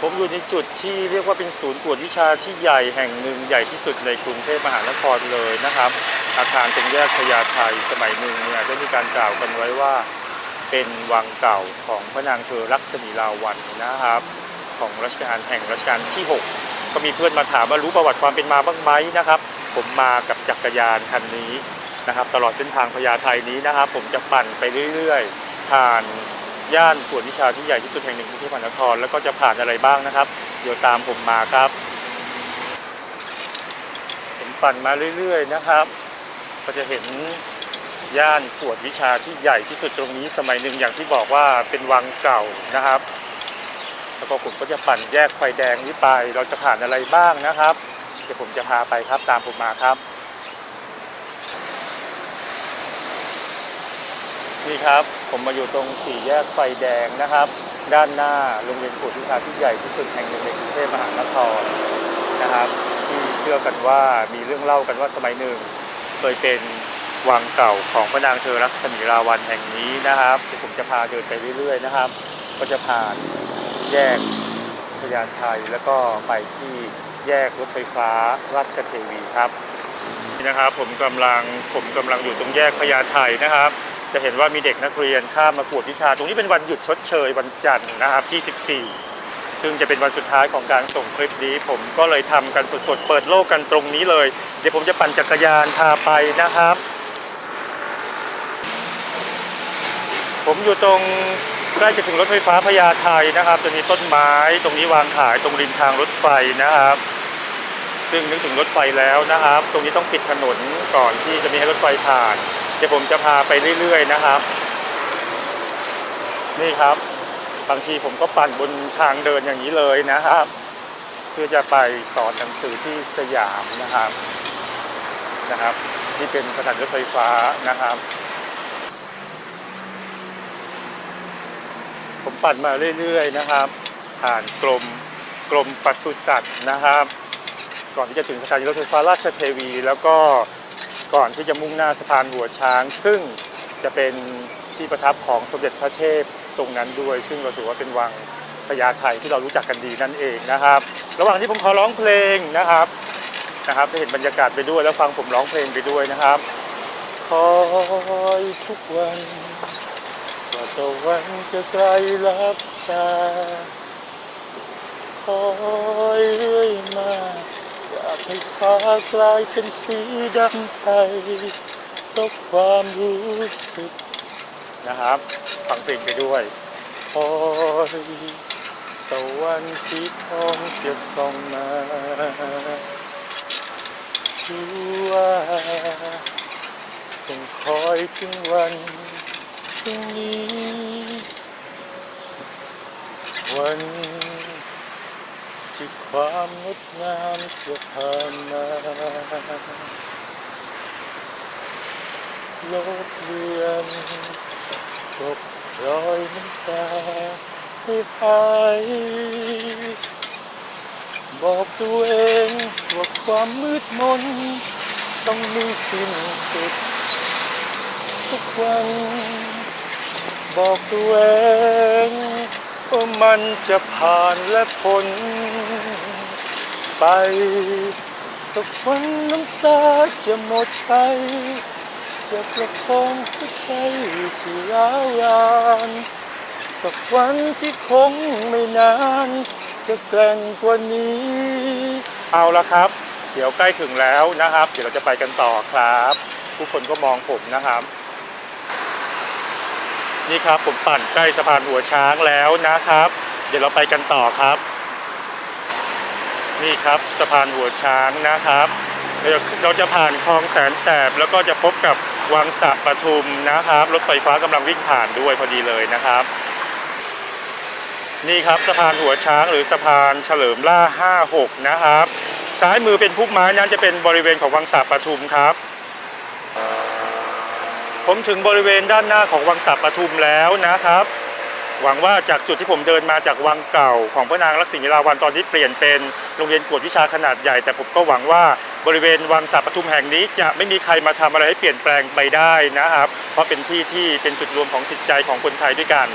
ผมอยู่ในจุดที่เรียกว่าเป็นศูนย์กวดวิชาที่ใหญ่แห่งหนึ่งใหญ่ที่สุดในกรุงเทพมหานครเลยนะครับ อาคารตรงแยกพญาไทสมัยหนึ่งเนี่ยได้มีการกล่าวกันไว้ว่า เป็นวังเก่าของพระนางเธอรักษมีลาวันนะครับ ของรัชกาลแห่งรัชกาลที่ 6 ก็มีเพื่อนมาถามว่ารู้ประวัติความเป็นมาบ้างไหมนะครับ ผมมากับจักรยานคันนี้นะครับ ตลอดเส้นทางพญาไทนี้นะครับ ผมจะปั่นไปเรื่อยๆผ่าน ย่านกวดวิชาที่ใหญ่ที่สุดแห่งหนึ่งกรุงเทพมหานครแล้วก็จะผ่านอะไรบ้างนะครับ เดี๋ยวตามผมมาครับผมปั่นมาเรื่อย ๆ นะครับ ก็จะเห็นย่านกวดวิชาที่ใหญ่ที่สุดตรงนี้สมัยหนึ่งอย่างที่บอกว่าเป็นวังเก่านะครับ แล้วก็ผมก็จะปั่นแยกไฟแดงนี้ไป เราจะผ่านอะไรบ้างนะครับ เดี๋ยวผมจะพาไปครับตามผมมาครับ นี่ครับ ผมมาอยู่ตรงสี่แยกไฟแดงนะครับ ด้านหน้าโรงเรียนกวดวิชาที่ใหญ่ที่สุดแห่งหนึ่งในกรุงเทพมหานครนะครับ ที่เชื่อกันว่ามีเรื่องเล่ากันว่าสมัยหนึ่ง เคยเป็นวังเก่าของพระนางเธอรักษมีราวันแห่งนี้นะครับเดี๋ยวผมจะพาเดินไปเรื่อย ๆ นะครับ ก็จะผ่านแยกพญาไทแล้วก็ไปที่แยกรถไฟฟ้าราชเทวีครับนี่นะครับผมกำลังผมกำลังอยู่ตรงแยกพญาไทนะครับ จะเห็นว่ามีเด็กนักเรียนข้ามมากวดวิชา ตรงนี้เป็นวันหยุดชดเชยวันจันทร์นะครับที่ 14 ซึ่งจะเป็นวันสุดท้ายของการส่งคลิปนี้ ผมก็เลยทำกันสดๆ เปิดโลกกันตรงนี้เลย เดี๋ยวผมจะปั่นจักรยานพาไปนะครับ ผมอยู่ตรงใกล้จะถึงรถไฟฟ้าพญาไทนะครับ จะมีต้นไม้ตรงนี้วางขายตรงริมทางรถไฟนะครับ ซึ่งนึกถึงรถไฟแล้วนะครับ ตรงนี้ต้องปิดถนนก่อนที่จะมีให้รถไฟผ่าน เดี๋ยวผมจะพาไปเรื่อยๆนะครับ นี่ครับ บางทีผมก็ปั่นบนทางเดินอย่างนี้เลยนะครับ เพื่อจะไปสอนหนังสือที่สยามนะครับนะครับ ที่เป็นสถานรถไฟฟ้านะครับ ผมปั่นมาเรื่อยๆนะครับ ผ่านกรมกรมปศุสัตว์นะครับ ก่อนที่จะถึงสถานีรถไฟฟ้าราชเทวี แล้วก็ ก่อนที่จะมุ่งหน้าสะพานหัวช้าง ซึ่งจะเป็นที่ประทับของสมเด็จพระเทพตรงนั้นด้วย ซึ่งเราถือว่าเป็นวังพญาไทที่เรารู้จักกันดีนั่นเองนะครับ ระหว่างที่ผมขอร้องเพลงนะครับนะครับได้เห็นบรรยากาศไปด้วยแล้วฟังผมร้องเพลงไปด้วยนะครับคอยทุกวันกว่าตะวันจะไกลลับตาคอยเรื่อยมา อยาก ให้ฟ้ากลายเป็นสีดำไทยเพราะความรู้สึกนะครับ ฟังเพลงไปด้วยคอยตะวันสีทองจะส่องมาดูว่าต้องคอยถึงวันพรุ่งนี้ วัน ที่ความงดงามจะผ่านมาลบเลือนกบรอยน้ำตาให้หายบอกตัวเองว่าความมืดมน ต้องมีสิ้นสุดทุกวัน บอกตัวเอง มันจะผ่านและพ้นไปสักวันน้ำตาจะหมดไป จะประคองหัวใจที่ร้าวรานสักวันที่คงไม่นาน จะแกร่งกว่านี้ เอาละครับ เดี๋ยวใกล้ถึงแล้วนะครับ เดี๋ยวเราจะไปกันต่อครับ ทุกคนก็มองผมนะครับ นี่ครับผมปั่นใกล้สะพานหัวช้างแล้วนะครับ เดี๋ยวเราไปกันต่อครับ นี่ครับสะพานหัวช้างนะครับเดี๋ยวเราจะผ่านคลองแสนแสบแล้วก็จะพบกับวังสะปทุมนะครับ รถไฟฟ้ากำลังวิ่งผ่านด้วยพอดีเลยนะครับ นี่ครับสะพานหัวช้างหรือสะพานเฉลิมล่า 56 นะครับ ซ้ายมือเป็นพุ่มไม้นั้นจะเป็นบริเวณของวังสะปทุมครับ ผมถึงบริเวณด้านหน้าของวังสะปทุมแล้วนะครับ หวังว่าจากจุดที่ผมเดินมาจากวังเก่า ของพระนางรักษิณีราวันตอนที่เปลี่ยนเป็นโรงเรียนกวดวิชาขนาดใหญ่ แต่ผมก็หวังว่าบริเวณวังสะปทุมแห่งนี้ จะไม่มีใครมาทำอะไรให้เปลี่ยนแปลงไปได้นะครับ เพราะเป็นที่ที่เป็นจุดรวมของจิตใจของคนไทยด้วยกัน